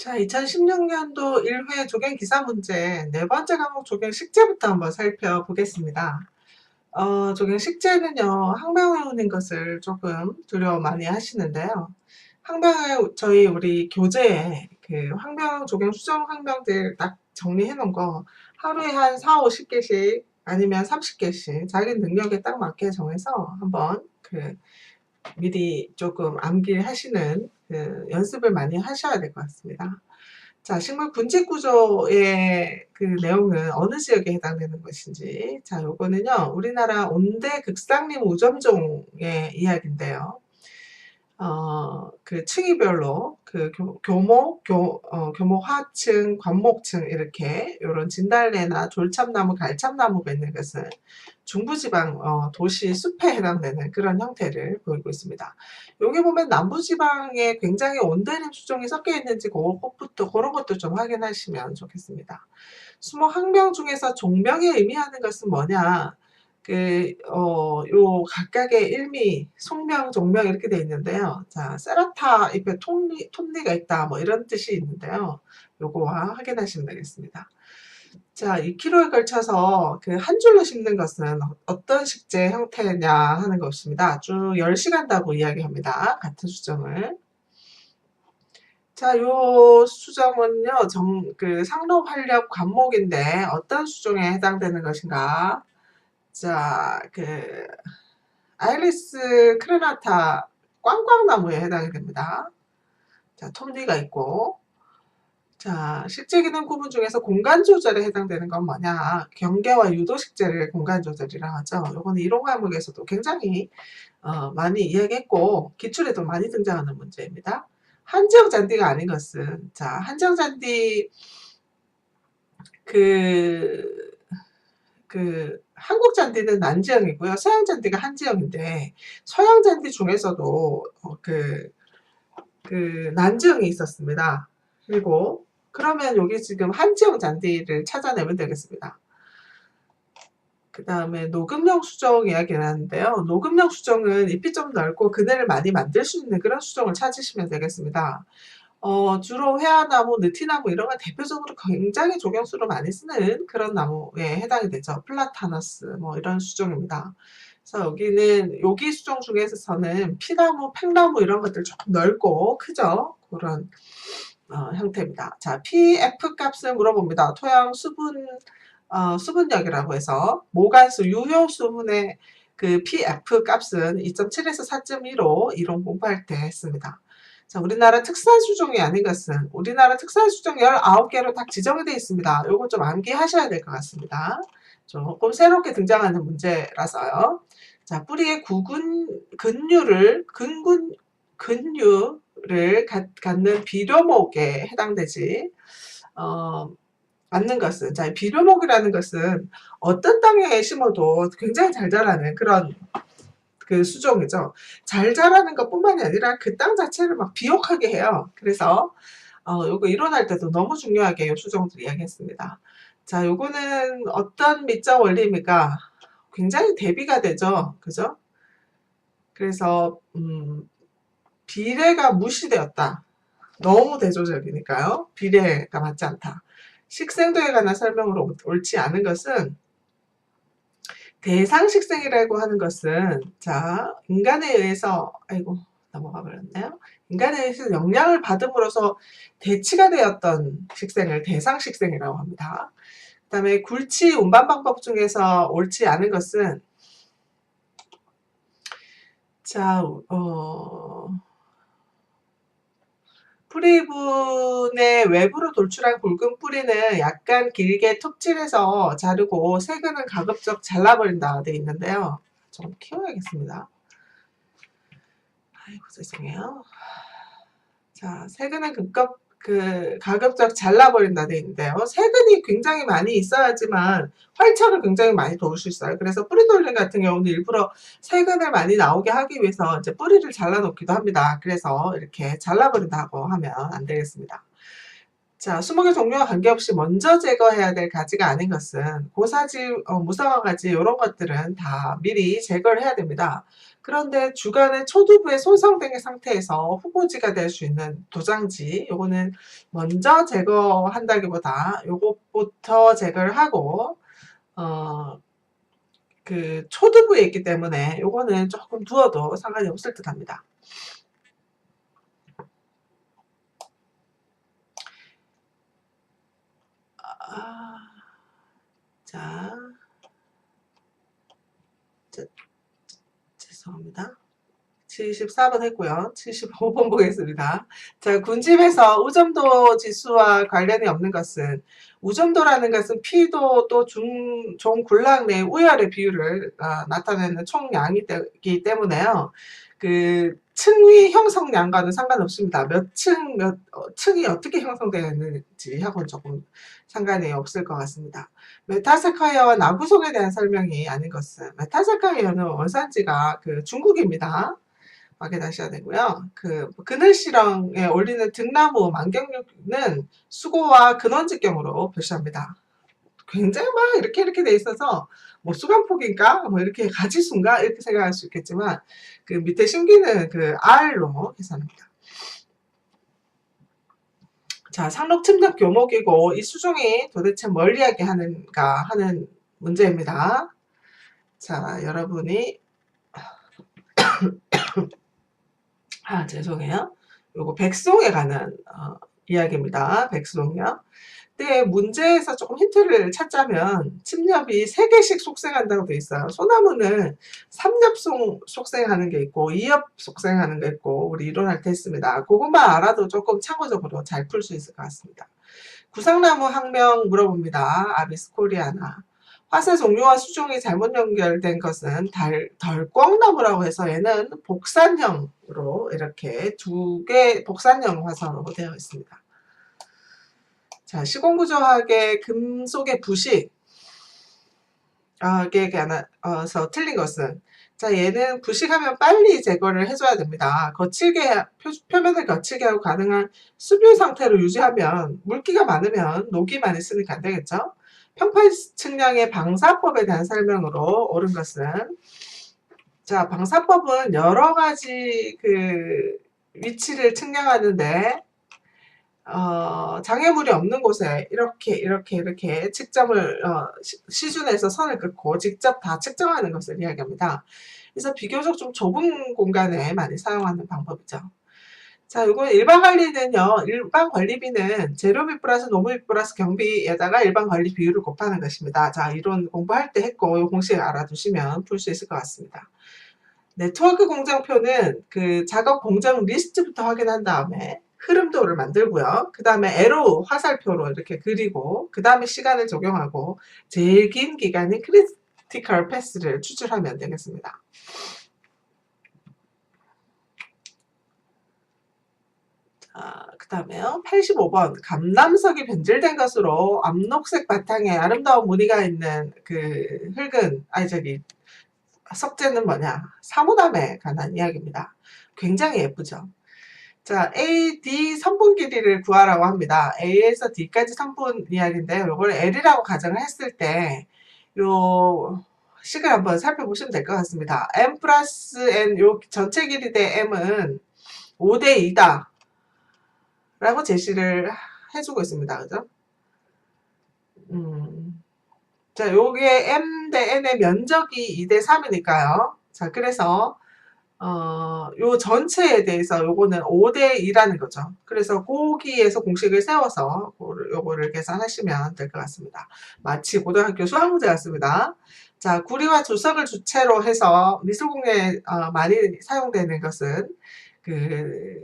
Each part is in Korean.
자, 2016년도 1회 조경 기사 문제 네 번째 과목 조경 식재부터 한번 살펴보겠습니다. 어, 조경 식재는요, 항명해 오는 것을 조금 두려워 많이 하시는데요. 항명을 저희 우리 교재에 그 항명 조경 수정 항명들 딱 정리해 놓은 거 하루에 한 4, 50개씩 아니면 30개씩 자기 능력에 딱 맞게 정해서 한번 그 미리 조금 암기하시는 그 연습을 많이 하셔야 될 것 같습니다. 자, 식물 군집 구조의 그 내용은 어느 지역에 해당되는 것인지. 자, 요거는요, 우리나라 온대 극상림 우점종의 이야기인데요. 어, 그 층위별로 그 교, 교목, 교, 어, 교목 하층, 관목층 이렇게 이런 진달래나 졸참나무, 갈참나무가 있는 것은 중부지방 어, 도시 숲에 해당되는 그런 형태를 보이고 있습니다. 여기 보면 남부지방에 굉장히 온대림 수종이 섞여 있는지 그것부터 그런 것도 좀 확인하시면 좋겠습니다. 수목 학명 중에서 종명이 의미하는 것은 뭐냐? 그, 어, 요 각각의 일미, 속명, 종명 이렇게 돼 있는데요. 자, 세라타 잎에 톱니, 톱니가 있다, 뭐 이런 뜻이 있는데요. 요거와 확인하시면 되겠습니다. 자, 2kg에 걸쳐서 그 한 줄로 심는 것은 어떤 식재 형태냐 하는 것입니다. 쭉 10시간 다고 이야기합니다. 같은 수정을. 자, 요 수정은요, 정, 그 상로 활력 관목인데 어떤 수종에 해당되는 것인가? 자, 그 아이리스 크레나타 꽝꽝나무에 해당이 됩니다. 자, 톱니가 있고 자, 식재 기능 구분 중에서 공간 조절에 해당되는 건 뭐냐? 경계와 유도 식재를 공간 조절이라 하죠. 요거는 이론 과목에서도 굉장히 어, 많이 이야기했고 기출에도 많이 등장하는 문제입니다. 한지역 잔디가 아닌 것은 자, 한지역 잔디 그 그 한국 잔디는 난지형이고요. 서양 잔디가 한지형인데 서양 잔디 중에서도 어, 그, 그 난지형이 있었습니다. 그리고 그러면 여기 지금 한지형 잔디를 찾아내면 되겠습니다. 그 다음에 녹음용 수정 이야기를 하는데요. 녹음용 수정은 잎이 좀 넓고 그늘을 많이 만들 수 있는 그런 수정을 찾으시면 되겠습니다. 어, 주로 회화나무, 느티나무 이런 걸 대표적으로 굉장히 조경수로 많이 쓰는 그런 나무에 해당이 되죠. 플라타너스 뭐 이런 수종입니다. 그래서 여기는 여기 수종 중에서는 피나무, 팽나무 이런 것들 조금 넓고 크죠. 그런 어, 형태입니다. 자, PF 값을 물어봅니다. 토양 수분 어, 수분력이라고 해서 모간수 유효 수분의 그 PF 값은 2.7에서 4.2로 이론 공부할 때 했습니다. 자, 우리나라 특산 수종이 아닌 것은 우리나라 특산 수종 19개로 딱 지정이 되어 있습니다. 요거 좀 암기하셔야 될 것 같습니다. 조금 새롭게 등장하는 문제라서요. 자, 뿌리의 구근 근류를 근군 근류 를 갖는 비료목에 해당되지 어, 않는 것은 자 비료목이라는 것은 어떤 땅에 심어도 굉장히 잘 자라는 그런 그 수종이죠. 잘 자라는 것뿐만이 아니라 그 땅 자체를 막 비옥하게 해요. 그래서 어, 요거 이론할 때도 너무 중요하게 요 수종들 이야기했습니다. 자, 요거는 어떤 미적 원리입니까? 굉장히 대비가 되죠. 그죠? 그래서 음, 비례가 무시되었다. 너무 대조적이니까요. 비례가 맞지 않다. 식생도에 관한 설명으로 옳지 않은 것은 대상식생이라고 하는 것은 자 인간에 의해서 아이고 넘어가 버렸네요. 인간에 의해서 영향을 받음으로써 대치가 되었던 식생을 대상식생이라고 합니다. 그 다음에 굴치 운반 방법 중에서 옳지 않은 것은 자, 어, 뿌리분의 외부로 돌출한 굵은 뿌리는 약간 길게 톱질해서 자르고 세근은 가급적 잘라버린다 되어 있는데요. 좀 키워야겠습니다. 아이고 죄송해요. 자, 세근은 급급 그 가급적 잘라버린다 돼 있는데요. 세근이 굉장히 많이 있어야지만 활착을 굉장히 많이 도울 수 있어요. 그래서 뿌리 돌림 같은 경우는 일부러 세근을 많이 나오게 하기 위해서 이제 뿌리를 잘라놓기도 합니다. 그래서 이렇게 잘라버린다고 하면 안 되겠습니다. 자, 수목의 종류와 관계없이 먼저 제거해야 될 가지가 아닌 것은 고사지, 어, 무성화 가지 이런 것들은 다 미리 제거를 해야 됩니다. 그런데 주간에 초두부에 손상된 상태에서 후보지가 될 수 있는 도장지 요거는 먼저 제거한다기보다 요것부터 제거를 하고 어, 그 초두부에 있기 때문에 요거는 조금 두어도 상관이 없을 듯 합니다. 아, 자, 자, 죄송합니다. 74번 했고요. 75번 보겠습니다. 자, 군집에서 우점도 지수와 관련이 없는 것은 우점도라는 것은 피도 또 중, 종굴락 내 우열의 비율을 아, 나타내는 총량이기 때문에요. 그 층위 형성량과는 상관없습니다. 몇 층, 몇 어, 층이 어떻게 형성되는지 하고는 조금 상관이 없을 것 같습니다. 메타세카이어와 나구송에 대한 설명이 아닌 것은 메타세카이어는 원산지가 그 중국입니다. 확인하셔야 되고요. 그 그늘시렁에 올리는 등나무 만경류는 수고와 근원직경으로 표시합니다. 굉장히 막 이렇게 이렇게 돼 있어서 뭐 수간폭인가 뭐 이렇게 가지수인가 이렇게 생각할 수 있겠지만 그 밑에 심기는 그 R로 계산합니다. 자, 상록 침략 교목이고 이 수종이 도대체 뭘 이야기하는가 하는 문제입니다. 자, 여러분이 아, 죄송해요. 요거 백송에 관한 어, 이야기입니다. 백송이요. 근데 문제에서 조금 힌트를 찾자면 침엽이 3개씩 속생한다고 돼 있어요. 소나무는 3엽 속생하는 게 있고 2엽 속생하는 게 있고 우리 이론할 때 했습니다. 그것만 알아도 조금 참고적으로 잘 풀 수 있을 것 같습니다. 구상나무 학명 물어봅니다. 아비스코리아나. 화세 종류와 수종이 잘못 연결된 것은 달, 덜꽝나무라고 해서 얘는 복산형으로 이렇게 두 개 복산형 화성으로 되어 있습니다. 자, 시공구조학의 금속의 부식, 아, 이게 하나서 틀린 것은 자, 얘는 부식하면 빨리 제거를 해줘야 됩니다. 거칠게, 표, 면을 거칠게 하고 가능한 수뷰 상태로 유지하면 물기가 많으면 녹이 많이 쓰니까 안 되겠죠? 평판 측량의 방사법에 대한 설명으로 옳은 것은 자, 방사법은 여러 가지 그 위치를 측량하는데 어, 장애물이 없는 곳에 이렇게 이렇게 이렇게 측정을 어, 시 준에서 선을 긋고 직접 다 측정하는 것을 이야기합니다. 그래서 비교적 좀 좁은 공간에 많이 사용하는 방법이죠. 자, 이거 일반 관리는요. 일반 관리비는 재료비 플러스 노무비 플러스 경비에다가 일반 관리 비율을 곱하는 것입니다. 자, 이론 공부할 때 했고 이 공식 알아두시면 풀 수 있을 것 같습니다. 네트워크 공정표는 그 작업 공정 리스트부터 확인한 다음에 흐름도를 만들고요. 그 다음에 에로 화살표로 이렇게 그리고 그 다음에 시간을 적용하고 제일 긴 기간인 크리티컬 패스를 추출하면 되겠습니다. 자, 그 다음에요. 85번. 감남석이 변질된 것으로 암록색 바탕에 아름다운 무늬가 있는 그 흙은, 아니, 저기, 석재는 뭐냐. 사무담에 관한 이야기입니다. 굉장히 예쁘죠. 자, A, D 선분 길이를 구하라고 합니다. A에서 D까지 선분 이야기인데요. 이걸 L이라고 가정을 했을 때, 요, 식을 한번 살펴보시면 될 것 같습니다. M 플러스 N, 요 전체 길이 대 M은 5 대 2다. 라고 제시를 해주고 있습니다. 그죠? 음. 자, 요게 M 대 N의 면적이 2 대 3이니까요. 자, 그래서 어, 요 전체에 대해서 요거는 5대 2라는 거죠. 그래서 거기에서 공식을 세워서 요거를 계산하시면 될 것 같습니다. 마치 고등학교 수학 문제 같습니다. 자, 구리와 조석을 주체로 해서 미술공예에 어, 많이 사용되는 것은 그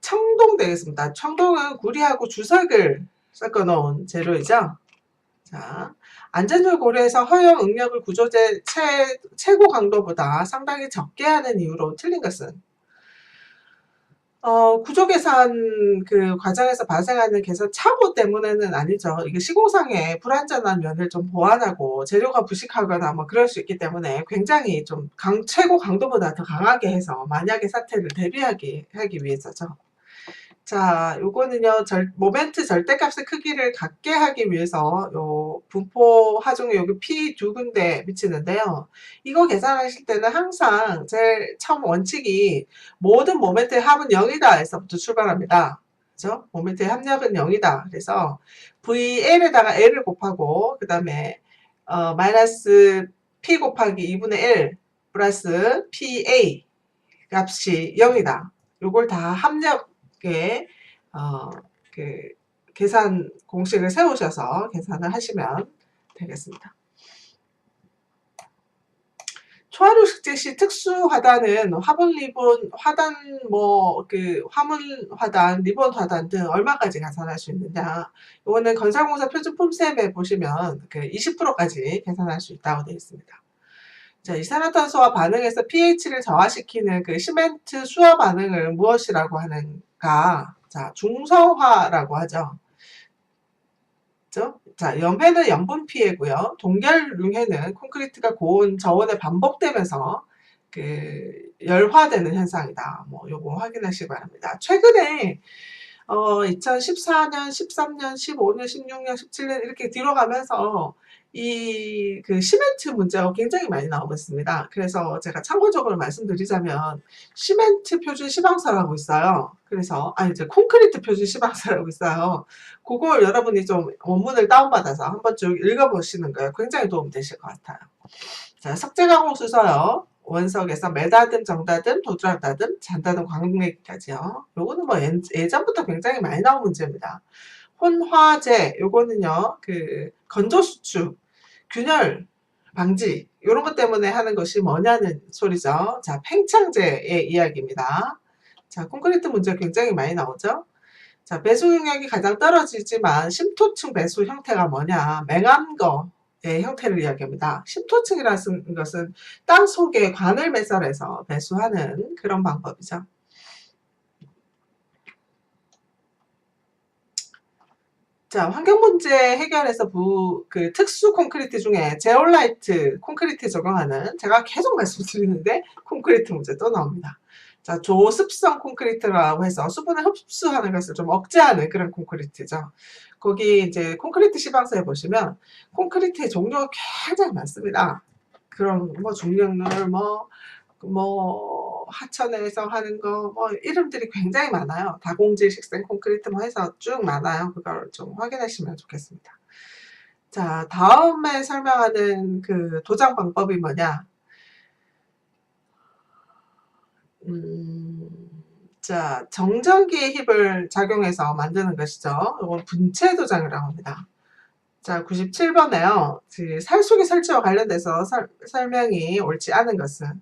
청동 되겠습니다. 청동은 구리하고 주석을 섞어 놓은 재료이죠. 자, 안전을 고려해서 허용 응력을 구조제 최, 최고 강도보다 상당히 적게 하는 이유로 틀린 것은 어, 구조 계산 그 과정에서 발생하는 계산 착오 때문에는 아니죠. 이게 시공상에 불안전한 면을 좀 보완하고 재료가 부식하거나 뭐 그럴 수 있기 때문에 굉장히 좀 강, 최고 강도보다 더 강하게 해서 만약의 사태를 대비하기 하기 위해서죠. 자, 요거는요, 절, 모멘트 절대값의 크기를 갖게 하기 위해서 요 분포 하중에 여기 P 두 군데 미치는데요. 이거 계산하실 때는 항상 제일 처음 원칙이 모든 모멘트의 합은 0이다 에서부터 출발합니다. 그죠? 모멘트의 합력은 0이다. 그래서 VL에다가 L을 곱하고, 그 다음에, 어, 마이너스 P 곱하기 2분의 1 플러스 PA 값이 0이다. 요걸 다 합력 에, 어, 그, 계산 공식을 세우셔서 계산을 하시면 되겠습니다. 초하루 숙제 시 특수 화단은 화분 리본 화단 뭐 그 화물 화단 리본 화단 등 얼마까지 계산할 수 있느냐 이거는 건설공사 표준 폼셈에 보시면 그 20%까지 계산할 수 있다고 되어 있습니다. 자, 이산화탄소와 반응해서 pH를 저하시키는 그 시멘트 수화 반응을 무엇이라고 하는가? 자, 중성화라고 하죠. 그죠? 자, 염해는 염분 피해고요. 동결융해는 콘크리트가 고온 저온에 반복되면서 그 열화되는 현상이다. 뭐 요거 확인하시기 바랍니다. 최근에 어 2014년, 13년, 15년, 16년, 17년 이렇게 뒤로 가면서 이 그 시멘트 문제가 굉장히 많이 나오고 있습니다. 그래서 제가 참고적으로 말씀드리자면 시멘트 표준 시방사라고 있어요. 그래서 아니 이제 콘크리트 표준 시방사라고 있어요. 그걸 여러분이 좀 원문을 다운받아서 한번 쭉 읽어보시는 거예요. 굉장히 도움 되실 것 같아요. 자, 석재가공 수서요. 원석에서 매다듬, 정다듬, 도드락다듬, 잔다듬, 광맥까지요. 요거는 뭐 예- 예전부터 굉장히 많이 나온 문제입니다. 혼화제, 요거는요, 그, 건조수축, 균열, 방지, 요런 것 때문에 하는 것이 뭐냐는 소리죠. 자, 팽창제의 이야기입니다. 자, 콘크리트 문제 굉장히 많이 나오죠. 자, 배수 능력이 가장 떨어지지만 심토층 배수 형태가 뭐냐? 맹암거 의 형태를 이야기합니다. 심토층이라는 것은 땅 속에 관을 매설해서 배수하는 그런 방법이죠. 자, 환경 문제 해결에서 부, 그 특수 콘크리트 중에 제올라이트 콘크리트 적용하는 제가 계속 말씀드리는데 콘크리트 문제 또 나옵니다. 자, 조습성 콘크리트라고 해서 수분을 흡수하는 것을 좀 억제하는 그런 콘크리트죠. 거기 이제 콘크리트 시방서에 보시면 콘크리트의 종류가 굉장히 많습니다. 그런 뭐 중력률 뭐, 뭐 하천에서 하는 거 뭐 이름들이 굉장히 많아요. 다공질 식생 콘크리트 뭐 해서 쭉 많아요. 그걸 좀 확인하시면 좋겠습니다. 자, 다음에 설명하는 그 도장 방법이 뭐냐? 음, 자, 정전기의 힙을 작용해서 만드는 것이죠. 이건 분체 도장이라고 합니다. 자, 97번에요. 그 살수기 설치와 관련돼서 설, 설명이 옳지 않은 것은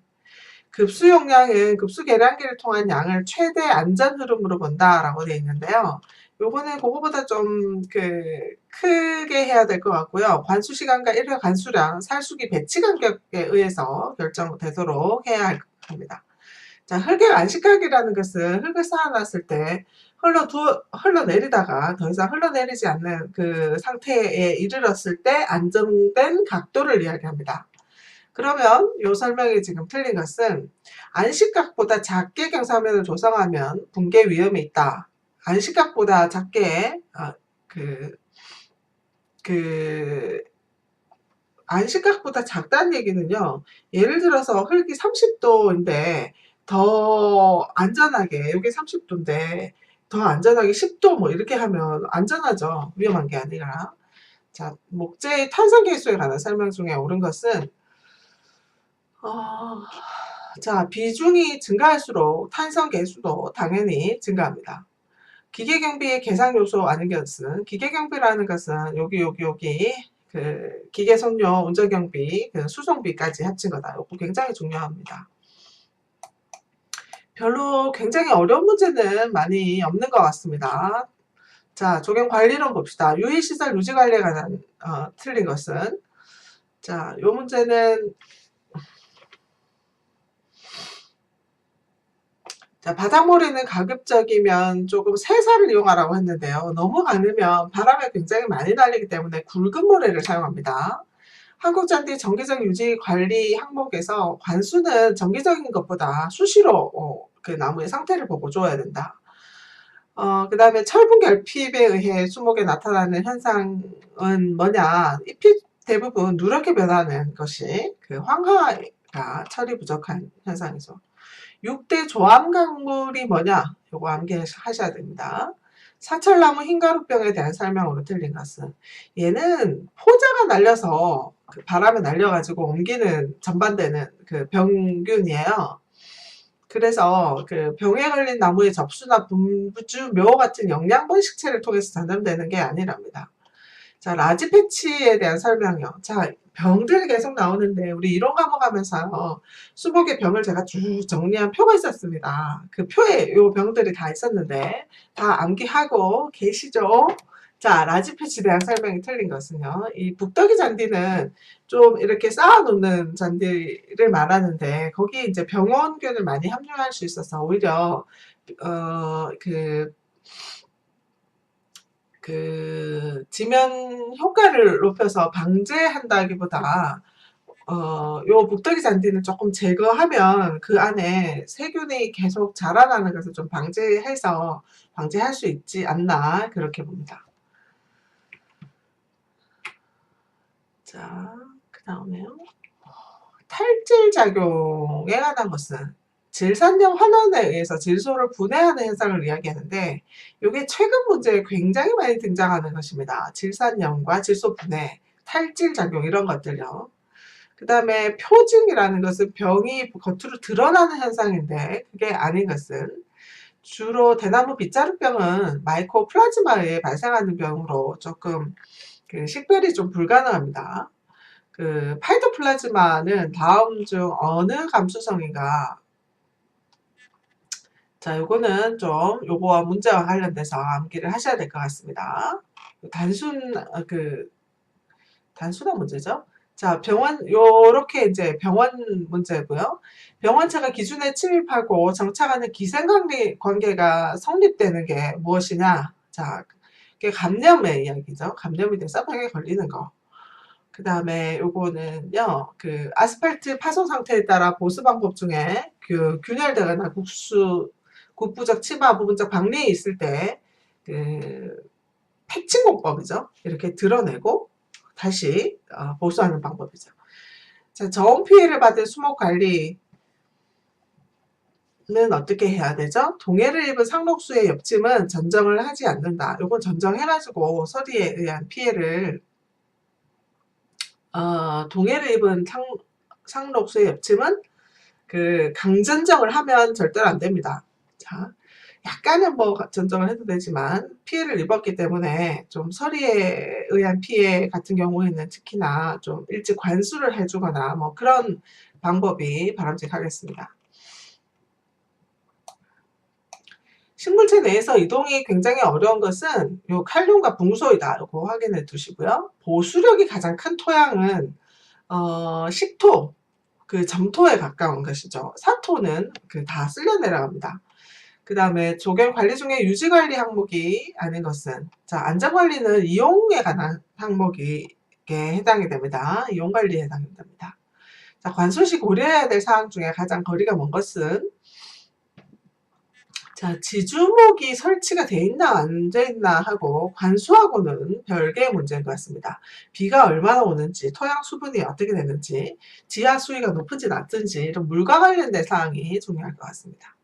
급수 용량은 급수 계량기를 통한 양을 최대 안전 흐름으로 본다라고 되어 있는데요. 요거는 그거보다 좀 그 크게 해야 될 것 같고요. 관수 시간과 일회 관수량, 살수기 배치 간격에 의해서 결정되도록 해야 합니다. 자, 흙의 안식각이라는 것은 흙을 쌓아놨을 때 흘러 두, 흘러내리다가 더 이상 흘러내리지 않는 그 상태에 이르렀을 때 안정된 각도를 이야기합니다. 그러면 이 설명이 지금 틀린 것은 안식각보다 작게 경사면을 조성하면 붕괴 위험이 있다. 안식각보다 작게 어, 그, 그 안식각보다 작다는 얘기는요. 예를 들어서 흙이 30도인데 더 안전하게 여기 30도인데 더 안전하게 10도 뭐 이렇게 하면 안전하죠. 위험한 게 아니라. 자, 목재의 탄성 계수에 관한 설명 중에 옳은 것은 어, 자, 비중이 증가할수록 탄성 계수도 당연히 증가합니다. 기계 경비의 계상 요소 아닌 것은 기계 경비라는 것은 여기 여기 여기 그 기계 선료 운전 경비 그 수송비까지 합친 거다. 이거 굉장히 중요합니다. 별로 굉장히 어려운 문제는 많이 없는 것 같습니다. 자, 조경 관리론 봅시다. 유해시설 유지 관리에 관한 어, 틀린 것은 자, 요 문제는 자, 바닥모래는 가급적이면 조금 세사를 이용하라고 했는데요. 너무 많으면 바람에 굉장히 많이 날리기 때문에 굵은 모래를 사용합니다. 한국잔디 정기적 유지 관리 항목에서 관수는 정기적인 것보다 수시로 어, 그 나무의 상태를 보고 줘야 된다. 어, 그 다음에 철분 결핍에 의해 수목에 나타나는 현상은 뭐냐. 잎이 대부분 누렇게 변하는 것이 그 황화가 철이 부족한 현상이죠. 6대 조암 강물이 뭐냐? 요거 암기하셔야 됩니다. 사철나무 흰가루병에 대한 설명으로 틀린 것은 얘는 포자가 날려서 그 바람에 날려가지고 옮기는 전반되는 그 병균이에요. 그래서 그 병에 걸린 나무의 접수나 분부주, 묘 같은 영양분 식체를 통해서 전염되는 게 아니랍니다. 자, 라지 패치에 대한 설명이요. 자, 병들이 계속 나오는데 우리 이론 과목 하면서 수복의 병을 제가 쭉 정리한 표가 있었습니다. 그 표에 요 병들이 다 있었는데 다 암기하고 계시죠? 자, 라지 패치에 대한 설명이 틀린 것은요. 이 북덕이 잔디는 좀 이렇게 쌓아놓는 잔디를 말하는데 거기 이제 병원균을 많이 함유할 수 있어서 오히려 어그 그 지면 효과를 높여서 방제한다기보다 어, 요 북덕이 잔디는 조금 제거하면 그 안에 세균이 계속 자라나는 것을 좀 방제해서 방제할 수 있지 않나 그렇게 봅니다. 자, 그 다음에요. 탈질 작용에 관한 것은 질산염 환원에 의해서 질소를 분해하는 현상을 이야기하는데 이게 최근 문제에 굉장히 많이 등장하는 것입니다. 질산염과 질소 분해, 탈질 작용 이런 것들요. 그 다음에 표증이라는 것은 병이 겉으로 드러나는 현상인데 그게 아닌 것은 주로 대나무 빗자루병은 마이코플라즈마에 발생하는 병으로 조금 그 식별이 좀 불가능합니다. 그 파이토플라즈마는 다음 중 어느 감수성인가? 자, 요거는 좀 요거와 문제와 관련돼서 암기를 하셔야 될 것 같습니다. 단순 어, 그 단순한 문제죠. 자, 병원 요렇게 이제 병원 문제고요. 병원차가 기준에 침입하고 정착하는 기생관계 관계가 성립되는 게 무엇이냐? 자, 그게 감염의 이야기죠. 감염이 돼서 병에 걸리는 거. 그 다음에 요거는요, 그 아스팔트 파손 상태에 따라 보수 방법 중에 그 균열되거나 국수, 국부적 치마 부분적 박리에 있을 때, 그, 패칭공법이죠. 이렇게 드러내고 다시 어, 보수하는 방법이죠. 자, 저온 피해를 받은 수목 관리, 는 어떻게 해야 되죠? 동해를 입은 상록수의 옆짐은 전정을 하지 않는다. 요건 전정해가지고 서리에 의한 피해를 어, 동해를 입은 상, 상록수의 옆짐은 그 강전정을 하면 절대로 안 됩니다. 자, 약간은 뭐 전정을 해도 되지만 피해를 입었기 때문에 좀 서리에 의한 피해 같은 경우에는 특히나 좀 일찍 관수를 해주거나 뭐 그런 방법이 바람직하겠습니다. 식물체 내에서 이동이 굉장히 어려운 것은 요 칼륨과 붕소이다. 이거 확인해 두시고요. 보수력이 가장 큰 토양은 어, 식토, 그 점토에 가까운 것이죠. 사토는 그 다 쓸려 내려갑니다. 그 다음에 조경 관리 중에 유지 관리 항목이 아닌 것은 자 안전 관리는 이용에 관한 항목이 해당이 됩니다. 이용 관리에 해당이 됩니다. 자 관수 시 고려해야 될 사항 중에 가장 거리가 먼 것은 자, 지주목이 설치가 돼 있나 안 돼 있나 하고 관수하고는 별개의 문제인 것 같습니다. 비가 얼마나 오는지, 토양 수분이 어떻게 되는지, 지하 수위가 높은지 낮은지 이런 물과 관련된 사항이 중요할 것 같습니다.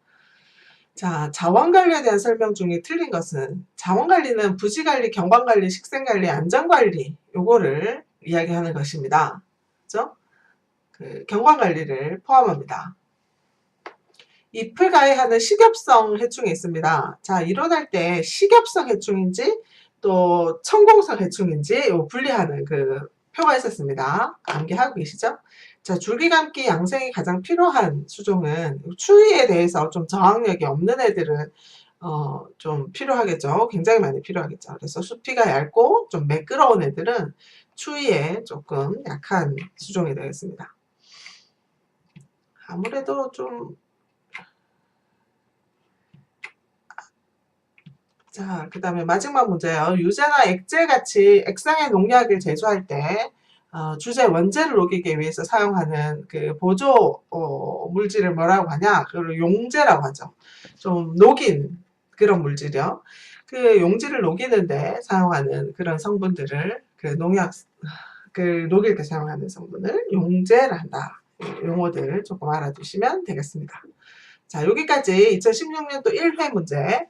자, 자원 관리에 대한 설명 중에 틀린 것은 자원 관리는 부지 관리, 경관 관리, 식생 관리, 안전 관리 요거를 이야기하는 것입니다. 그죠? 그 경관 관리를 포함합니다. 잎을 가해하는 식엽성 해충이 있습니다. 자, 일어날 때 식엽성 해충인지 또 천공성 해충인지 분리하는 그 표가 있었습니다. 암기하고 계시죠? 자, 줄기감기 양생이 가장 필요한 수종은 추위에 대해서 좀 저항력이 없는 애들은 어, 좀 필요하겠죠. 굉장히 많이 필요하겠죠. 그래서 수피가 얇고 좀 매끄러운 애들은 추위에 조금 약한 수종이 되겠습니다. 아무래도 좀 자, 그 다음에 마지막 문제예요. 유제나 액제 같이 액상의 농약을 제조할 때 어, 주제 원재를 녹이기 위해서 사용하는 그 보조 어, 물질을 뭐라고 하냐? 그걸 용제라고 하죠. 좀 녹인 그런 물질이요. 그 용지를 녹이는데 사용하는 그런 성분들을 그 농약 그 녹일 때 사용하는 성분을 용제를 한다. 용어들 조금 알아두시면 되겠습니다. 자, 여기까지 2016년도 1회 문제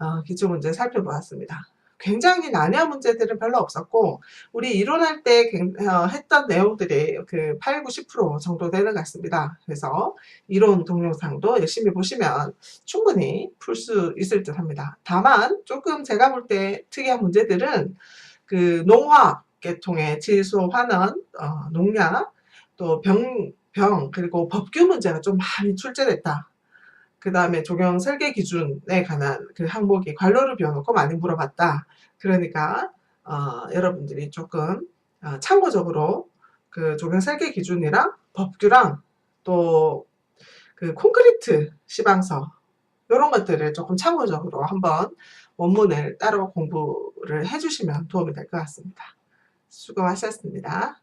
어, 기초 문제 살펴보았습니다. 굉장히 난해한 문제들은 별로 없었고 우리 이론할 때 굉- 어, 했던 내용들이 그 8, 90% 정도 되는 것 같습니다. 그래서 이론 동영상도 열심히 보시면 충분히 풀 수 있을 듯 합니다. 다만 조금 제가 볼 때 특이한 문제들은 그 농화 계통의 질소, 환원, 어, 농약, 또 병, 병, 그리고 법규 문제가 좀 많이 출제됐다. 그 다음에 적용 설계 기준에 관한 그 항목이 관로를 비워놓고 많이 물어봤다. 그러니까 어, 여러분들이 조금 어, 참고적으로 그 적용 설계 기준이랑 법규랑 또 그 콘크리트 시방서 이런 것들을 조금 참고적으로 한번 원문을 따로 공부를 해주시면 도움이 될 것 같습니다. 수고하셨습니다.